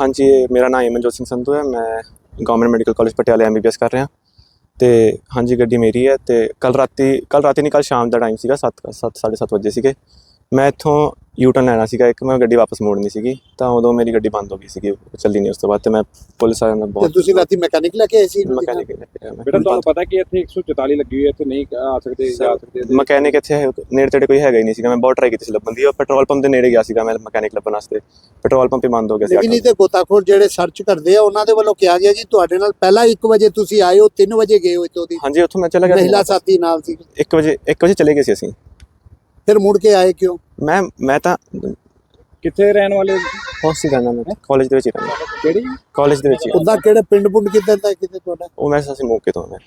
ਹਾਂਜੀ, ਮੇਰਾ ਨਾਮ ਏਮਨਜੋਤ ਸਿੰਘ ਸੰਧੂ ਹੈ। ਮੈਂ ਗਵਰਨਮੈਂਟ ਮੈਡੀਕਲ ਕਾਲਜ ਪਟਿਆਲੇ ਐਮਬੀਬੀਐਸ ਕਰ ਰਿਹਾ। ਤੇ ਹਾਂਜੀ, ਗੱਡੀ ਮੇਰੀ ਹੈ ਤੇ ਕੱਲ ਰਾਤੀ ਕੱਲ ਰਾਤੀ ਨਹੀਂ ਕੱਲ ਸ਼ਾਮ ਦਾ ਟਾਈਮ ਸੀਗਾ 7 7 7:30 ਵਜੇ ਸੀਗੇ। ਮੈਂ ਇੱਥੋਂ ਯੂ ਟਰਨ ਲੈਣਾ ਸੀਗਾ ਇੱਕ ਮੈਂ ਗੱਡੀ ਵਾਪਸ ਮੋੜਨੀ ਸੀਗੀ ਤਾਂ ਉਦੋਂ ਮੇਰੀ ਗੱਡੀ ਬੰਦ ਹੋ ਗਈ ਸੀਗੀ ਉਹ ਚੱਲੀ ਨਹੀਂ ਉਸ ਤੋਂ ਬਾਅਦ ਤੇ ਮੈਂ ਪੁਲਿਸ ਵਾਲਿਆਂ ਨਾਲ ਤੇ ਬਹੁਤ ਤੁਸੀਂ ਰਾਤੀ ਮੈਕੈਨਿਕ ਲੈ ਕੇ ਆਏ ਸੀ ਮਕੈਨਿਕ ਬੇਟਾ ਤੁਹਾਨੂੰ ਪਤਾ ਕਿ ਇੱਥੇ 144 ਲੱਗੀ ਹੋਈ ਹੈ ਇੱਥੇ ਨਹੀਂ ਆ ਸਕਦੇ ਜਾ ਸਕਦੇ ਤੇ- ਮਕੈਨਿਕ ਇੱਥੇ ਨੇੜੇ ਤੇੜੇ ਕੋਈ ਹੈਗਾ ਹੀ ਨਹੀਂ ਸੀਗਾ ਮੈਂ ਬਹੁਤ ਟਰਾਈ ਕੀਤੀ ਸੀ ਲੱਭਣ ਦੀ ਉਹ ਪੈਟਰੋਲ ਪੰਪ ਦੇ ਨੇੜੇ ਗਿਆ ਸੀਗਾ ਮੈਂ ਮਕੈਨਿਕ ਲੱਭਣ ਵਾਸਤੇ ਪੈਟਰੋਲ ਪੰਪ ਹੀ ਬੰਦ ਹੋ ਗਿਆ ਸੀ ਲੇਕਿਨ ਇਹ ਤੇ ਗੋਤਾਖੋਰ ਜਿਹੜੇ ਸਰਚ ਕਰਦੇ ਆ ਉਹਨਾਂ ਦੇ ਵੱਲੋਂ ਕਿਹਾ ਗਿਆ ਜੀ ਤੁਹਾਡੇ ਨਾਲ ਪਹਿਲਾਂ 1 ਵਜੇ ਤੁਸੀਂ ਆਏ ਹੋ 3 ਵਜੇ ਗਏ ਹੋ ਇੱਥੋਂ ਦੀ। ਹਾਂਜੀ ਉੱਥੋਂ ਮੈਂ ਚਲਾ ਗਿਆ ਮਹਿਲਾ ਸਾਥੀ ਨਾਲ ਸੀ। 1 ਵਜੇ 1 ਵਜੇ ਚਲੇ ਗਏ ਸੀ ਅਸੀਂ। ਫਿਰ ਮੁੜ ਕੇ ਆਏ ਕਿਉਂ? ਮੈਂ ਮੈਂ ਤਾਂ ਕਿੱਥੇ ਰਹਿਣ ਵਾਲੇ? ਹੌਸਟਲ ਰਹਿਣਾ ਮੈਂ ਕਾਲਜ ਦੇ ਵਿੱਚ ਹੀ ਰਹਿੰਦਾ। ਕਿਹੜੀ? ਕਾਲਜ ਦੇ ਵਿੱਚ ਹੀ ਉਹਦਾ ਕਿਹੜੇ ਪਿੰਡ ਪੁੰਡ ਕਿੱਧਰ ਦਾ ਕਿਤੇ ਤੁਹਾਡਾ? ਉਹ ਮੈਂ ਅਸੀਂ ਮੌਕੇ ਤੋਂ ਮੈਂ।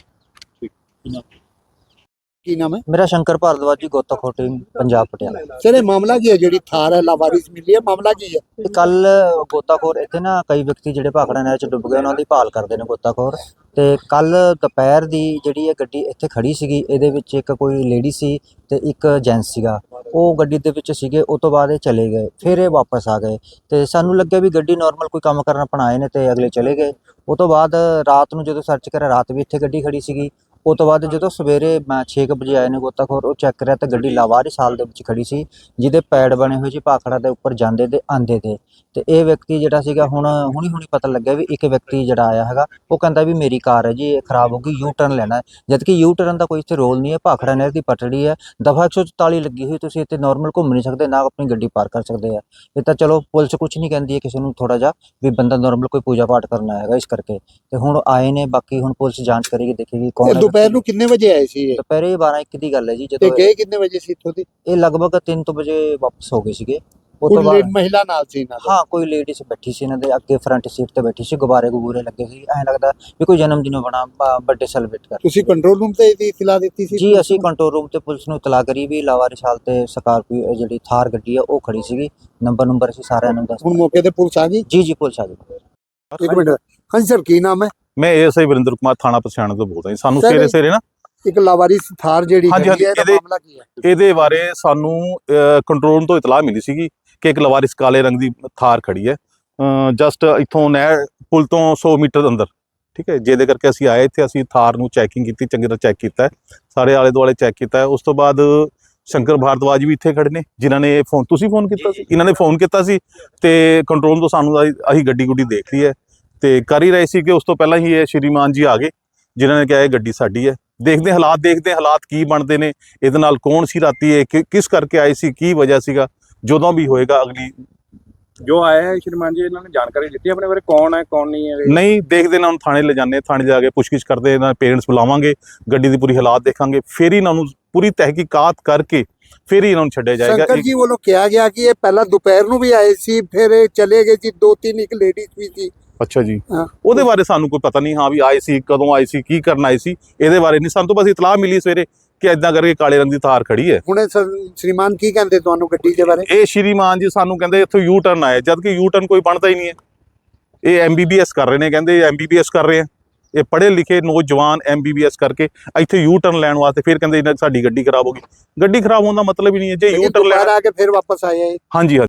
ਕੀ ਨਾਮ ਹੈ? ਮੇਰਾ ਸ਼ੰਕਰ ਭਾਰਦਵਾਜ ਜੀ ਗੋਤਾਖੋਟੀ ਪੰਜਾਬ ਪਟਿਆਲਾ। ਸਰ ਇਹ ਮਾਮਲਾ ਕੀ ਹੈ? ਜਿਹੜੀ ਥਾਰ ਹੈ ਲਾਵਾਰਿਸ ਮਿਲੀ ਹੈ ਮਾਮਲਾ ਕੀ ਹੈ? ਤੇ ਕੱਲ ਗੋਤਾਖੋਰ ਇੱਥੇ ਨਾ ਕਈ ਵਿਅਕਤੀ ਜਿਹੜੇ ਭਾਖੜਾ ਨਹਿਰ ਚ ਡੁੱਬ ਗਏ ਉਹਨਾਂ ਦੀ ਭਾਲ ਕਰਦੇ ਨੇ ਗੋਤਾਖੋਰ। ਤੇ ਕੱਲ ਦੁਪਹਿਰ ਦੀ ਜਿਹੜੀ ਇਹ ਗੱਡੀ ਇੱਥੇ ਖੜੀ ਸੀਗੀ, ਇਹਦੇ ਵਿੱਚ ਇੱਕ ਕੋਈ ਲੇਡੀ ਸੀ ਤੇ ਇੱਕ ਜੈਂਟਸ ਸੀਗਾ। ਉਹ ਗੱਡੀ ਦੇ ਵਿੱਚ ਸੀਗੇ ਉਸ ਤੋਂ ਬਾਅਦ ਇਹ ਚਲੇ ਗਏ, ਫਿਰ ਇਹ ਵਾਪਸ ਆ ਗਏ। ਤੇ ਸਾਨੂੰ ਲੱਗਿਆ ਵੀ ਗੱਡੀ ਨਾਰਮਲ ਕੋਈ ਕੰਮ ਕਰਨ ਆਪਣਾ ਆਏ ਨੇ ਤੇ ਅਗਲੇ ਚਲੇ ਗਏ। ਉਸ ਤੋਂ ਬਾਅਦ ਰਾਤ ਨੂੰ ਜਦੋਂ ਸਰਚ ਕਰਿਆ, ਰਾਤ ਵੀ ਇੱਥੇ ਗੱਡੀ ਖੜੀ ਸੀਗੀ। ਉਸ ਤੋਂ ਬਾਅਦ ਜਦੋਂ ਸਵੇਰੇ ਮੈਂ 6 ਵਜੇ ਆਏ ਨੇ ਗੋਤਾਖੋਰ ਉਹ ਚੈੱਕ ਕਰਿਆ ਤਾਂ ਗੱਡੀ ਲਾਵਾਰਿਸ ਹਾਲ ਦੇ ਵਿੱਚ ਖੜੀ ਸੀ ਜਿਹਦੇ ਪੈਡ ਬਣੇ ਹੋਏ ਸੀ ਭਾਖੜਾ ਦੇ ਉੱਪਰ ਜਾਂਦੇ ਤੇ ਆਂਦੇ ਤੇ। ਤੇ ਇਹ ਵਿਅਕਤੀ ਜਿਹੜਾ ਸੀਗਾ ਹੁਣ ਹੁਣੀ ਹੁਣੀ ਪਤਾ ਲੱਗਿਆ ਵੀ ਇੱਕ ਵਿਅਕਤੀ ਜਿਹੜਾ ਆਇਆ ਹੈਗਾ ਉਹ ਕਹਿੰਦਾ ਵੀ ਮੇਰੀ ਕਾਰ ਹੈ ਜੀ ਇਹ ਖਰਾਬ ਹੋ ਗਈ ਯੂ ਟਰਨ ਲੈਣਾ ਜਦ ਕਿ ਯੂ ਟਰਨ ਦਾ ਕੋਈ ਇੱਥੇ ਰੋਲ ਨਹੀਂ ਹੈ ਭਾਖੜਾ ਨਹਿਰ ਦੀ ਪਟੜੀ ਹੈ ਦਫਾ 144 ਲੱਗੀ ਹੋਈ ਤੁਸੀਂ ਇੱਥੇ ਨਾਰਮਲ ਘੁੰਮ ਨਹੀਂ ਸਕਦੇ ਨਾ ਆਪਣੀ ਗੱਡੀ ਪਾਰ ਕਰ ਸਕਦੇ ਆ। ਇਹ ਤਾਂ ਚਲੋ ਪੁਲਿਸ ਕੁਝ ਨਹੀਂ ਕਹਿੰਦੀ ਹੈ ਕਿਸੇ ਨੂੰ ਥੋੜਾ ਜਿਹਾ ਵੀ ਬੰਦਾ ਨਾਰਮਲ ਕੋਈ ਪੂਜਾ ਪਾਠ ਕਰਨਾ ਹੈਗਾ ਇਸ ਕਰਕੇ। ਤੇ ਹੁਣ ਆਏ ਨੇ ਬਾਕੀ ਹੁਣ ਪੁਲਿਸ ਜਾਂਚ ਕਰੇਗੀ ਦੇਖੇਗੀ ਕੌਣ ਦੁਪਹਿਰ ਨੂੰ ਕਿੰਨੇ ਵਜੇ ਆਏ ਸੀ ਇਹ? ਦੁਪਹਿਰੇ 12 1 ਦੀ ਗੱਲ ਹੈ ਜੀ ਤੇ ਜਦੋਂ ਗਏ ਕਿੰਨੇ ਵਜੇ ਸੀ ਇੱਥੋਂ ਦੀ? ਇਹ ਲਗਭਗ 3 ਤੋਂ ਵਜੇ ਵਾਪਸ ਹੋ ਗਏ ਸੀਗੇ। ਉਹ ਤੋਂ ਬਾਅਦ ਮਹਿਲਾ ਨਾਲ ਸੀ ਇਹਨਾਂ ਦੇ? ਹਾਂ ਕੋਈ ਲੇਡੀਜ਼ ਬੈਠੀ ਸੀ ਇਹਨਾਂ ਦੇ ਅੱਗੇ ਫਰੰਟ ਸੀਟ ਤੇ ਬੈਠੀ ਸੀ ਗੁਬਾਰੇ ਗੁਬੂਰੇ ਲੱਗੇ ਸੀ। ਐਂ ਲੱਗਦਾ ਵੀ ਕੋਈ ਜਨਮ ਦਿਨ ਬਣਾ ਬਰਥਡੇ ਸੈਲੀਬ੍ਰੇਟ ਕਰ ਤੁਸੀਂ ਕੰਟਰੋਲ ਰੂਮ ਤੇ ਇਹਦੀ ਇਤਲਾ ਦਿੱਤੀ ਸੀ? ਜੀ ਅਸੀਂ ਕੰਟਰੋਲ ਰੂਮ ਤੇ ਪੁਲਿਸ ਨੂੰ ਇਤਲਾਹ ਕਰੀ ਵੀ ਲਾਵਾਰਿਸ ਹਾਲ ਤੇ ਸਕਾਰਪੀਓ ਜਿਹੜੀ ਥਾਰ ਗੱਡੀ ਆ ਉਹ ਖੜੀ ਸੀਗੀ। ਨੰਬਰ ਨੰਬਰ ਅਸੀਂ ਸਾਰਿਆਂ ਨੂੰ ਦੱਸ ਹੁਣ ਮੌਕੇ ਤੇ ਪੁਲਿਸ ਆ ਗਈ? ਜੀ ਜੀ ਪੁਲਿਸ ਆ ਗਈ। ਇੱਕ ਮਿੰਟ। ਹਾਂਜੀ ਸਰ ਕੀ ਨਾਮ ਹੈ? ਮੈਂ ਐਸਆਈ ਵਰਿੰਦਰ ਕੁਮਾਰ ਥਾਣਾ ਪਛਾਣ ਤੋਂ ਬੋਲਦਾ ਜੀ। ਸਾਨੂੰ Sir, ਸਵੇਰੇ ਸਵੇਰੇ ਨਾ ਇੱਕ ਲਾਵਾਰਿਸ ਥਾਰ ਜਿਹੜੀ ਹਾਂਜੀ, ਹੈ ਇਹਦਾ ਇਹਦੇ- ਮਾਮਲਾ ਕੀ ਹੈ? ਇਹਦੇ ਬਾਰੇ ਸਾਨੂੰ ਕੰਟਰੋਲ ਤੋਂ ਇਤਲਾਹ ਮਿਲੀ ਸੀਗੀ ਕਿ ਇੱਕ ਲਵਾਰਿਸ ਕਾਲੇ ਰੰਗ ਦੀ ਥਾਰ ਖੜੀ ਹੈ। ਜਸਟ ਇੱਥੋਂ ਨਹਿਰ ਪੁਲ ਤੋਂ 100 ਮੀਟਰ ਅੰਦਰ ਠੀਕ ਹੈ ਜਿਹਦੇ ਕਰਕੇ ਅਸੀਂ ਆਏ ਇੱਥੇ ਅਸੀਂ ਥਾਰ ਨੂੰ ਚੈਕਿੰਗ ਕੀਤੀ ਚੰਗੀ ਤਰ੍ਹਾਂ ਚੈੱਕ ਕੀਤਾ ਹੈ। ਸਾਰੇ ਆਲੇ ਦੁਆਲੇ ਚੈੱਕ ਕੀਤਾ ਹੈ। ਉਸ ਤੋਂ ਬਾਅਦ ਸ਼ੰਕਰ ਭਾਰਦਵਾਜ ਵੀ ਇੱਥੇ ਖੜੇ ਨੇ ਜਿਨ੍ਹਾਂ ਨੇ ਫੋਨ ਤੁਸੀਂ ਫੋਨ ਕੀਤਾ ਸੀ? ਇਹਨਾਂ ਨੇ ਫੋਨ ਕੀਤਾ ਸੀ ਤੇ ਕੰਟਰੋਲ ਤੋਂ ਸਾਨੂੰ ਅਸੀਂ ਅਸੀਂ ਗੱਡੀ ਗੁੱਡੀ ਦੇਖ ਲਈ ਹੈ। ਤੇ ਕਰ ਹੀ ਰਹੇ ਸੀ ਕਿ ਉਸ ਤੋਂ ਪਹਿਲਾਂ ਹੀ ਇਹ ਸ਼੍ਰੀਮਾਨ ਜੀ ਆ ਗਏ, ਜਿਨ੍ਹਾਂ ਨੇ ਕਿਹਾ ਇਹ ਗੱਡੀ ਸਾਡੀ ਹੈ। ਦੇਖਦੇ ਹਾਲਾਤ ਦੇਖਦੇ ਹਾਲਾਤ ਕੀ ਬਣਦੇ ਨੇ, ਇਹਦੇ ਨਾਲ ਕੌਣ ਸੀ ਰਾਤੀ ਇਹ, ਕਿ- ਕਿਸ ਕਰਕੇ ਆਏ ਸੀ, ਕੀ ਵਜ੍ਹਾ ਸੀਗਾ, ਜਦੋਂ ਵੀ ਹੋਏਗਾ ਅਗਲੀ ਜੋ ਆਇਆ ਹੈ ਸ਼੍ਰੀਮਾਨ ਜੀ ਇਹਨਾਂ ਨੇ ਜਾਣਕਾਰੀ ਦਿੱਤੀ ਆਪਣੇ ਬਾਰੇ? ਕੌਣ ਹੈ ਕੌਣ ਨਹੀਂ ਹੈ? ਨਹੀਂ ਦੇਖਦੇ ਨਾ ਹੁਣ ਥਾਣੇ ਲੈ ਜਾਂਦੇ ਥਾਣੇ ਜਾ ਕੇ ਪੁੱਛਗਿੱਛ ਕਰਦੇ ਇਹਨਾਂ ਪੇਰੈਂਟਸ ਬੁਲਾਵਾਂਗੇ ਗੱਡੀ ਦੀ ਪੂਰੀ ਹਾਲਾਤ ਦੇਖਾਂਗੇ ਫਿਰ ਹੀ ਇਹਨਾਂ ਨੂੰ ਪੂਰੀ ਤਹਿਕੀਕਾਤ ਕਰਕੇ ਫਿਰ ਹੀ ਇਹਨਾਂ ਨੂੰ ਛੱਡਿਆ ਜਾਏਗਾ। ਸ਼ੰਕਰ ਜੀ ਵੱਲੋਂ ਕਿਹਾ ਗਿਆ ਕਿ ਇਹ ਪਹਿਲਾਂ ਦੁਪਹਿਰ ਨੂੰ ਵੀ ਆਏ ਸੀ ਫਿਰ ਇਹ ਚਲੇ ਗਏ ਸੀ ਦੋ ਤਿੰਨ ਇੱਕ ਲੇਡੀਜ਼ ਵੀ ਸੀ। ਅੱਛਾ ਜੀ। ਉਹਦੇ ਬਾਰੇ ਸਾਨੂੰ ਕੋਈ ਪਤਾ ਨਹੀਂ ਹਾਂ ਵੀ ਆਏ ਸੀ ਕਦੋਂ ਆਏ ਸੀ ਕੀ ਕਰਨ ਆਏ ਸੀ ਇਹਦੇ ਬਾਰੇ ਨਹੀਂ ਸਾਨੂੰ ਤਾਂ ਬਸ ਇਤਲਾਹ ਮਿਲੀ ਸਵੇਰੇ। ਕਿ ਇਦਾਂ ਕਰਕੇ ਕਾਲੇ ਰੰਗ ਦੀ ਥਾਰ ਖੜੀ ਹੈ। ਹੁਣ ਇਹ ਸਰ ਸ਼੍ਰੀਮਾਨ ਕੀ ਕਹਿੰਦੇ ਤੁਹਾਨੂੰ ਗੱਡੀ ਦੇ ਬਾਰੇ? ਇਹ ਸ਼੍ਰੀਮਾਨ ਜੀ ਸਾਨੂੰ ਕਹਿੰਦੇ ਇੱਥੋਂ ਯੂ ਟਰਨ ਆਇਆ ਜਦ ਕਿ ਯੂ ਟਰਨ ਕੋਈ ਬਣਦਾ ਹੀ ਨਹੀਂ ਹੈ। ਇਹ ਐਮਬੀਬੀਐਸ ਕਰ ਰਹੇ ਨੇ ਕਹਿੰਦੇ ਐਮਬੀਬੀਐਸ ਕਰ ਰਹੇ ਆ। ਇਹ ਪੜ੍ਹੇ ਲਿਖੇ ਨੌਜਵਾਨ ਐਮਬੀਬੀਐਸ ਕਰਕੇ ਇੱਥੇ ਯੂ ਟਰਨ ਲੈਣ ਵਾਸਤੇ ਫਿਰ ਕਹਿੰਦੇ ਇਹਨਾਂ ਸਾਡੀ ਗੱਡੀ ਖਰਾਬ ਹੋ ਗਈ। ਗੱਡੀ ਖਰਾਬ ਹੋਣ ਦਾ ਮਤਲਬ ਹੀ ਨਹੀਂ ਹੈ ਜੇ ਯੂ ਟਰਨ ਲੈਣਾ ਆ ਕੇ ਫਿਰ ਵਾਪਸ ਆਏ ਇਹ। ਹਾਂਜੀ ਹਾਂਜੀ।